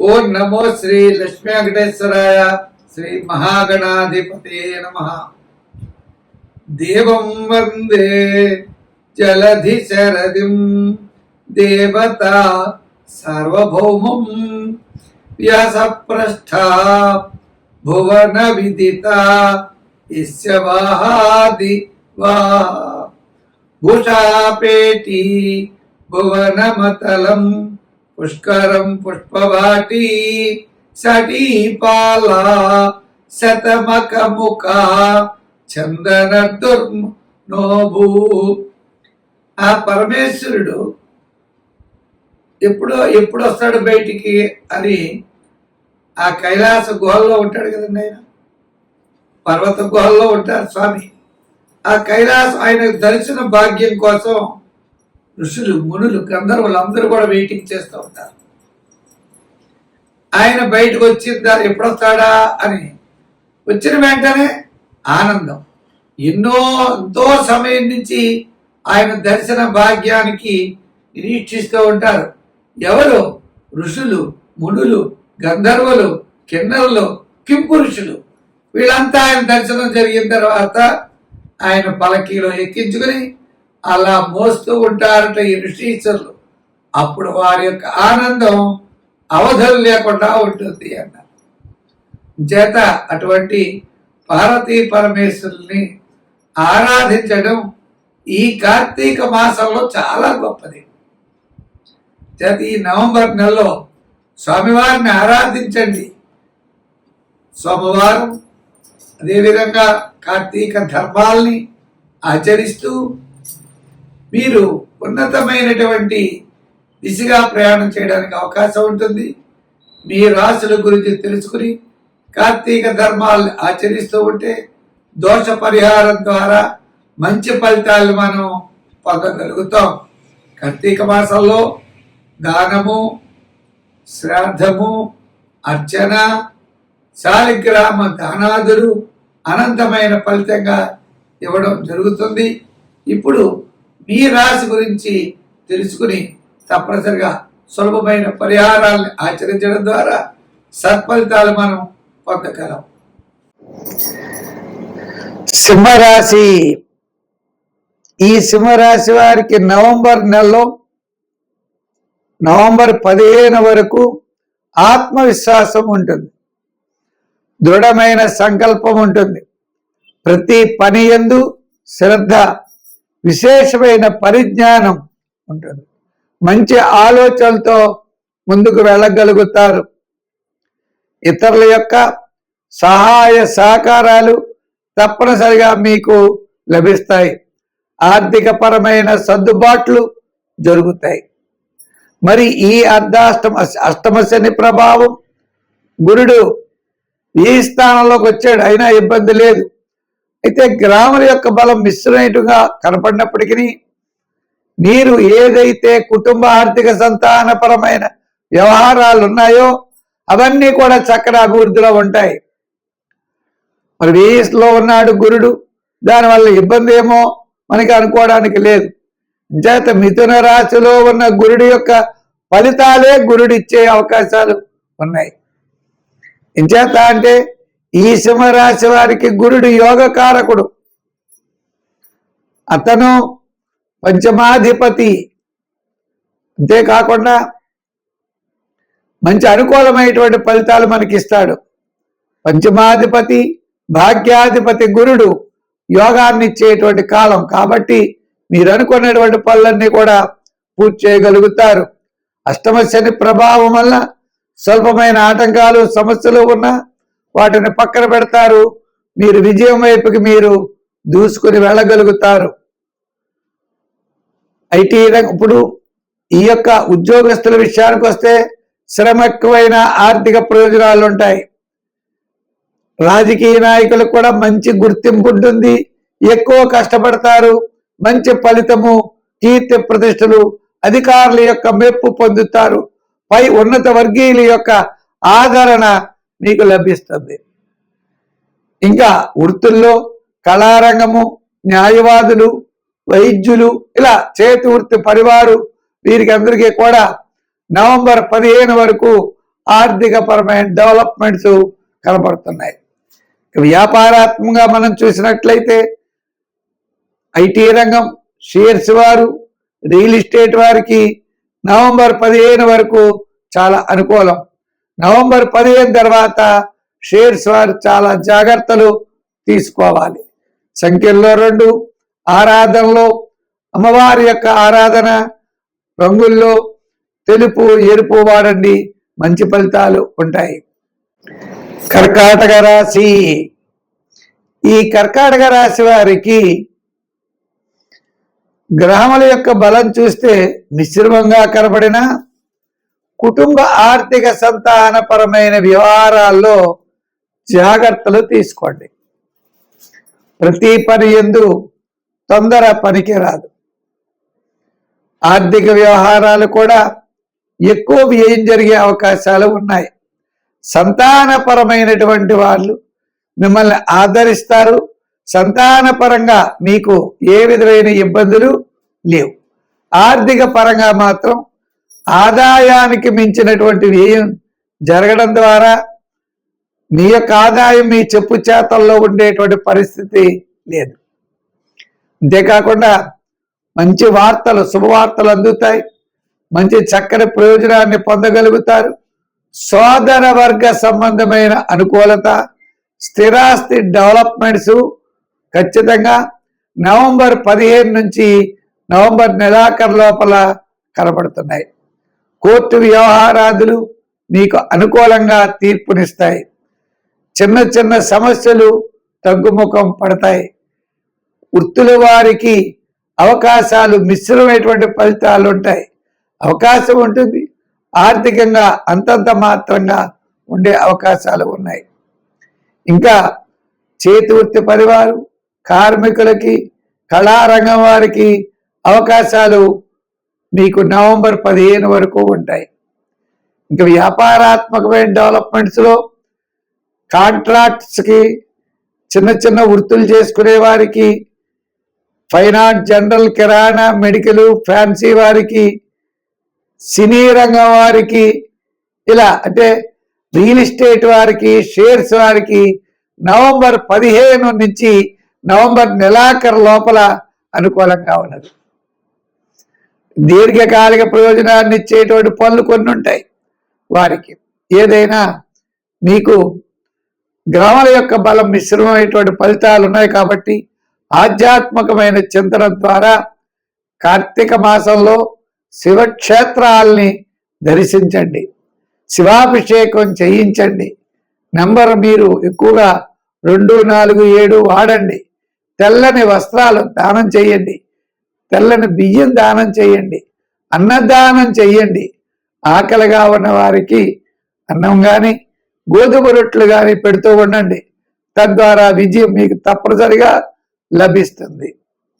ओम नमो श्री लक्ष्मी वेंकटेश्वराय, श्री महागणाधिपते नमः। देवं वंदे जलधिशरदिं देवता सार्वभौमं, व्यासप्रष्ठा, भुवनविदिता यस्य वाहादि वा भूषापेटी, भुवनमतलम् పుష్కరం పుష్పవాటి సటీపాల శతమకముఖ చందన నోభూ ఆ పరమేశ్వరుడు ఎప్పుడో ఎప్పుడు వస్తాడు బయటికి అని ఆ కైలాస గుహల్లో ఉంటాడు కదండి ఆయన. పర్వత గుహల్లో ఉంటారు స్వామి. ఆ కైలాసం ఆయన దర్శన భాగ్యం కోసం ఋషులు మునులు గంధర్వులు అందరూ కూడా వెయిటింగ్ చేస్తూ ఉంటారు. ఆయన బయటకు వచ్చిందా ఎప్పుడు వస్తాడా అని వచ్చిన వెంటనే ఆనందం. ఎన్నో ఎంతో సమయం నుంచి ఆయన దర్శన భాగ్యానికి నిరీక్షిస్తూ ఉంటారు. ఎవరు? ఋషులు మునులు గంధర్వులు కిన్నరులు కింపురుషులు వీళ్ళంతా ఆయన దర్శనం జరిగిన తర్వాత ఆయన పలకీలో ఎక్కించుకుని అలా మోస్తూ ఉంటారట ఈ ఋషీశ్వరులు. అప్పుడు వారి యొక్క ఆనందం అవధులు లేకుండా ఉంటుంది అన్నారు. చేత అటువంటి పార్వతీ పరమేశ్వరుల్ని ఆరాధించడం ఈ కార్తీక మాసంలో చాలా గొప్పది. చేత ఈ నవంబర్ నెలలో స్వామివారిని ఆరాధించండి. సోమవారం అదేవిధంగా కార్తీక ధర్మాల్ని ఆచరిస్తూ మీరు ఉన్నతమైనటువంటి దిశగా ప్రయాణం చేయడానికి అవకాశం ఉంటుంది. మీ రాశుల గురించి తెలుసుకుని కార్తీక ధర్మాలు ఆచరిస్తూ ఉంటే దోష పరిహారం ద్వారా మంచి ఫలితాలు మనం పొందగలుగుతాం. కార్తీక మాసంలో దానము శ్రాద్ధము అర్చన శాలిగ్రామ దానాదులు అనంతమైన ఫలితంగా ఇవ్వడం జరుగుతుంది. ఇప్పుడు మీ రాశి గురించి తెలుసుకుని తప్పనిసరిగా సులభమైన పరిహారాలను ఆచరించడం ద్వారా సత్ఫలితాలు మనం పొందగలం. సింహరాశి. ఈ సింహరాశి వారికి నవంబర్ నెలలో నవంబర్ పదిహేను వరకు ఆత్మవిశ్వాసం ఉంటుంది. దృఢమైన సంకల్పం ఉంటుంది. ప్రతి పని ఎందు శ్రద్ధ విశేషమైన పరిజ్ఞానం ఉంటుంది. మంచి ఆలోచనలతో ముందుకు వెళ్ళగలుగుతారు. ఇతరుల యొక్క సహాయ సహకారాలు తప్పనిసరిగా మీకు లభిస్తాయి. ఆర్థికపరమైన సర్దుబాట్లు జరుగుతాయి. మరి ఈ అర్ధాష్టమ అష్టమ శని ప్రభావం గురుడు ఈ స్థానంలోకి వచ్చాడు. అయినా ఇబ్బంది లేదు. అయితే గ్రాముల యొక్క బలం మిశ్రమైనట్టుగా కనపడినప్పటికీ మీరు ఏదైతే కుటుంబ ఆర్థిక సంతానపరమైన వ్యవహారాలు ఉన్నాయో అవన్నీ కూడా చక్కటి అభివృద్ధిలో ఉంటాయి. మరి వేయస్లో ఉన్నాడు గురుడు దానివల్ల ఇబ్బంది ఏమో మనకి అనుకోవడానికి లేదు. చేత మిథున రాశిలో ఉన్న గురుడి యొక్క ఫలితాలే గురుడిచ్చే అవకాశాలు ఉన్నాయి. ఇంచేత అంటే ఈ సింహరాశి వారికి గురుడు యోగకారకుడు. అతను పంచమాధిపతి. అంతేకాకుండా మంచి అనుకూలమైనటువంటి ఫలితాలు మనకి ఇస్తాడు పంచమాధిపతి భాగ్యాధిపతి గురుడు యోగాన్ని ఇచ్చేటువంటి కాలం. కాబట్టి మీరు అనుకున్నటువంటి పనులన్నీ కూడా పూర్తి చేయగలుగుతారు. అష్టమ శని ప్రభావం వల్ల స్వల్పమైన ఆటంకాలు సమస్యలు ఉన్నా వాటిని పక్కన పెడతారు. మీరు విజయం వైపుకి మీరు దూసుకుని వెళ్ళగలుగుతారు. ఐటీ ఇప్పుడు ఈ యొక్క ఉద్యోగస్తుల విషయానికి వస్తే శ్రమ ఎక్కువైన ఆర్థిక ప్రయోజనాలు ఉంటాయి. రాజకీయ నాయకులకు కూడా మంచి గుర్తింపు ఉంటుంది. ఎక్కువ కష్టపడతారు. మంచి ఫలితము కీర్తి ప్రతిష్టలు అధికారుల యొక్క మెప్పు పొందుతారు. పై ఉన్నత వర్గీయుల యొక్క ఆదరణ మీకు లభిస్తుంది. ఇంకా వృత్తుల్లో కళారంగము న్యాయవాదులు వైద్యులు ఇలా చేతి వృత్తి పరివారు వీరికి అందరికీ కూడా నవంబర్ పదిహేను వరకు ఆర్థిక పరమైన డెవలప్మెంట్స్ కనబడుతున్నాయి వ్యాపారాత్మకంగా మనం చూసినట్లయితే ఐటీ రంగం షేర్స్ వారు రియల్ ఎస్టేట్ వారికి నవంబర్ పదిహేను వరకు చాలా అనుకూలం. నవంబర్ పదిహేను తర్వాత షేర్స్ వారు చాలా జాగ్రత్తలు తీసుకోవాలి. సంఖ్యల్లో రెండు ఆరాధనలో అమ్మవారి యొక్క ఆరాధన రంగుల్లో తెలుపు ఎరుపు వాడండి మంచి ఫలితాలు ఉంటాయి. కర్కాటక రాశి. ఈ కర్కాటక రాశి వారికి గ్రహముల యొక్క బలం చూస్తే మిశ్రమంగా కనబడినా కుటుంబ ఆర్థిక సంతానపరమైన వ్యవహారాల్లో జాగ్రత్తలు తీసుకోండి. ప్రతి పని ఎందు తొందర పనికి రాదు ఆర్థిక వ్యవహారాలు కూడా ఎక్కువ వ్యయం జరిగే అవకాశాలు ఉన్నాయి. సంతానపరమైనటువంటి వాళ్ళు మిమ్మల్ని ఆదరిస్తారు. సంతానపరంగా మీకు ఏ విధమైన ఇబ్బందులు లేవు. ఆర్థిక పరంగా మాత్రం ఆదాయానికి మించినటువంటి వ్యయం జరగడం ద్వారా మీ యొక్క ఆదాయం మీ చెప్పు చేతల్లో ఉండేటువంటి పరిస్థితి లేదు. అంతేకాకుండా మంచి వార్తలు శుభవార్తలు అందుతాయి. మంచి చక్కని ప్రయోజనాన్ని పొందగలుగుతారు. సోదర వర్గ సంబంధమైన అనుకూలత స్థిరాస్తి డెవలప్మెంట్స్ ఖచ్చితంగా నవంబర్ పదిహేను నుంచి నవంబర్ నెలాఖరు లోపల కనబడుతున్నాయి. కోర్టు వ్యవహారాదులు మీకు అనుకూలంగా తీర్పునిస్తాయి. చిన్న చిన్న సమస్యలు తగ్గుముఖం పడతాయి. వృత్తుల వారికి అవకాశాలు మిశ్రమైనటువంటి ఫలితాలు ఉంటాయి అవకాశం ఉంటుంది. ఆర్థికంగా అంతంత మాత్రంగా ఉండే అవకాశాలు ఉన్నాయి. ఇంకా చేతి వృత్తి పరివారు కార్మికులకి కళారంగం వారికి అవకాశాలు మీకు నవంబర్ పదిహేను వరకు ఉంటాయి. ఇంకా వ్యాపారాత్మకమైన డెవలప్మెంట్స్లో కాంట్రాక్ట్స్కి చిన్న చిన్న వృత్తులు చేసుకునే వారికి finance general kirana medical fancy వారికి సినీ రంగం వారికి ఇలా అంటే రియల్ ఎస్టేట్ వారికి షేర్స్ వారికి నవంబర్ పదిహేను నుంచి నవంబర్ నెలాఖరు లోపల అనుకూలంగా ఉన్నది. దీర్ఘకాలిక ప్రయోజనాన్ని ఇచ్చేటువంటి పనులు కొన్ని ఉంటాయి. వారికి ఏదైనా మీకు గ్రహముల యొక్క బలం మిశ్రమైనటువంటి ఫలితాలు ఉన్నాయి కాబట్టి ఆధ్యాత్మికమైన చింతన ద్వారా కార్తీక మాసంలో శివక్షేత్రాల్ని దర్శించండి. శివాభిషేకం చేయించండి. నెంబర్ మీరు ఎక్కువగా రెండు నాలుగు ఏడు వాడండి. తెల్లని వస్త్రాలు దానం చేయండి. తెల్లని బియ్యం దానం చేయండి అన్నదానం చెయ్యండి ఆకలిగా ఉన్న వారికి అన్నం కానీ గోధుమ రొట్లు కానీ పెడుతూ ఉండండి. తద్వారా విజయం మీకు తప్పనిసరిగా లభిస్తుంది.